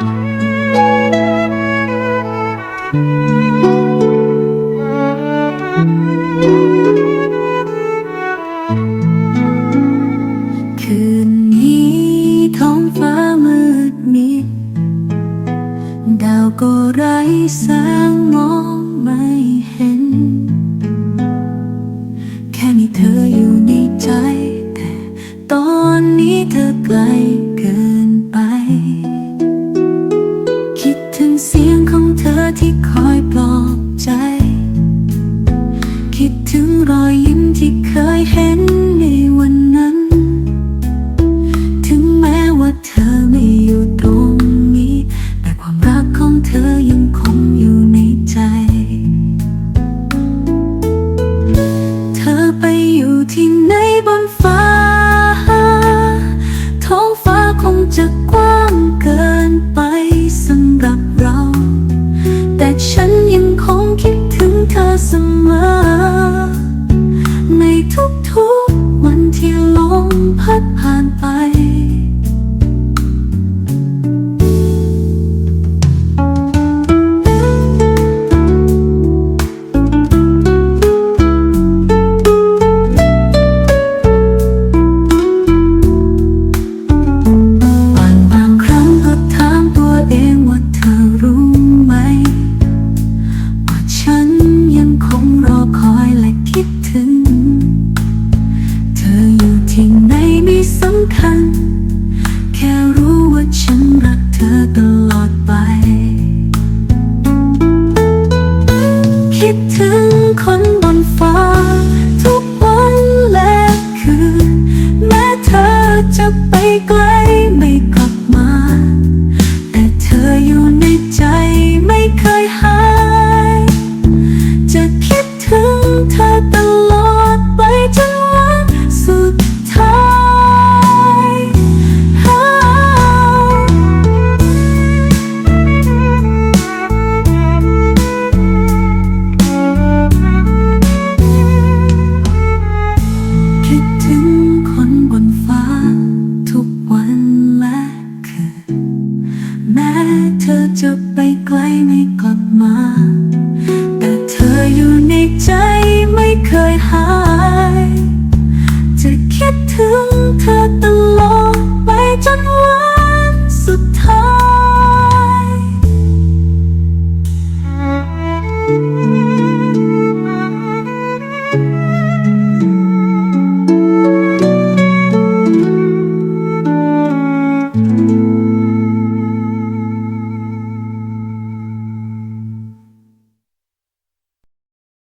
คืนนี้ท้องฟ้ามืดมิดดาวก็ไร้แสงมองไม่เห็น แค่มีเธออยู่ในใจ แต่ตอนนี้เธอไกล ยิ้มที่เคยเห็นในวันนั้น ถึงแม้ว่าเธอไม่อยู่ตรงนี้ แต่ความรักของเธอยังคงอยู่ในใจ เธอไปอยู่ที่ไหนบนฟ้า ท้องฟ้าคงจะกว้าง ถึงคนบนฟ้า ทุกวันและคืน แม้เธอจะไป อจะไปไกลไม่กลับมา แต่เธออยู่ในใจไม่เคยหาย จะคิดถึง